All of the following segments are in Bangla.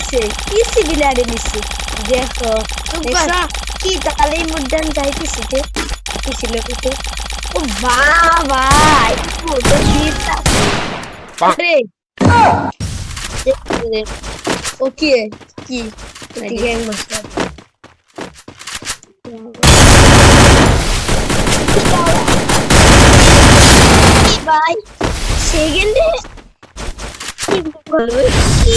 নিছে কি সিভিলারে নিছে? দেখো কি তাহলে এই মুদ্রান যাইতেছি যে কি ছিল কিছু ও বাবা ও তো দিতা আরে! ও কি ঠিক আছে? বসে ভাই সেকেন্ডে কি বলব? কি?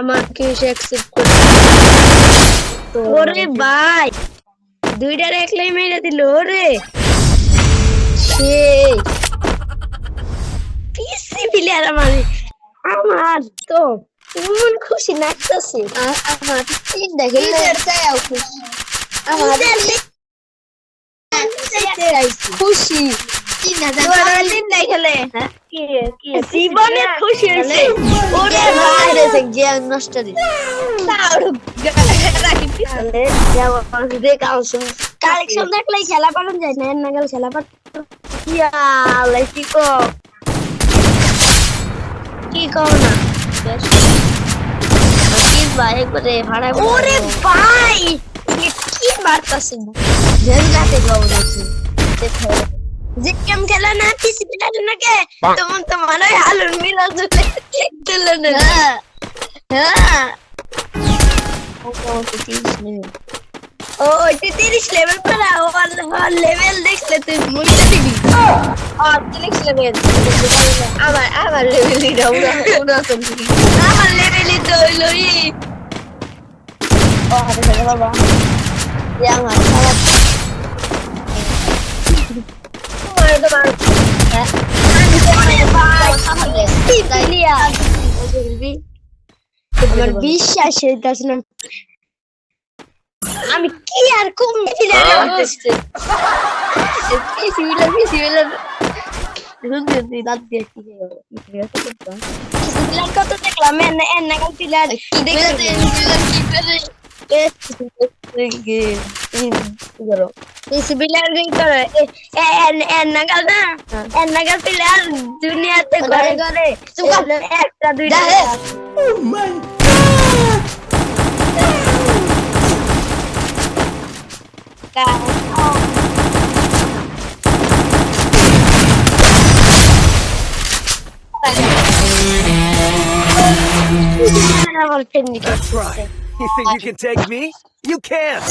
আমাকে সে অ্যাকসেপ্ট করে। ওরে ভাই দুইটা একলাই মেরে দিল ওরে। সেই। পিসি প্লেয়ার আমার আমার তো মন খুশি নাচতেছে আমার দেখে আমার খুশি। জীবনে খুশি হয়েছে। ওরে ভাই। নষ্ট কালেকশন দেখলে খেলা পালন যায় না এর নাগাল খেলা পালন ইয়ালাই কি কো কি কো না? ভাই একবারে ভাড়া ওরে ভাই! কি মারতাছে জেলাতে গৌড়াচ্ছে যে গেম খেলা না পিসি পিটাতে নাকি? তখন তোমার ওই আলুর মিলা জুলে তুলে না। হ্যাঁ। হ্যাঁ। ও ওইটা তিরিশ লেভেল ও লেভেল দেখলে তুই মুইটা দিবি অর্থনিক লেভেল আমার আমার লেভেল এটা উড়া উড়া তুমি আমার লেভেলই তো হইল ও হাতে বাবা। ইয়া আমার আমার বিশ্বাস হইতাছে না আমি কি আর কম প্লেয়ার করতেছি পিসি siguro. Si Pilar Victor, eh, eh, en, en nagal na. En nagal Pilar, dunia te gore gore. Suka, extra dunia. Dahil. Oh my God! Guys, oh. That's right. You think you can take me? You can't!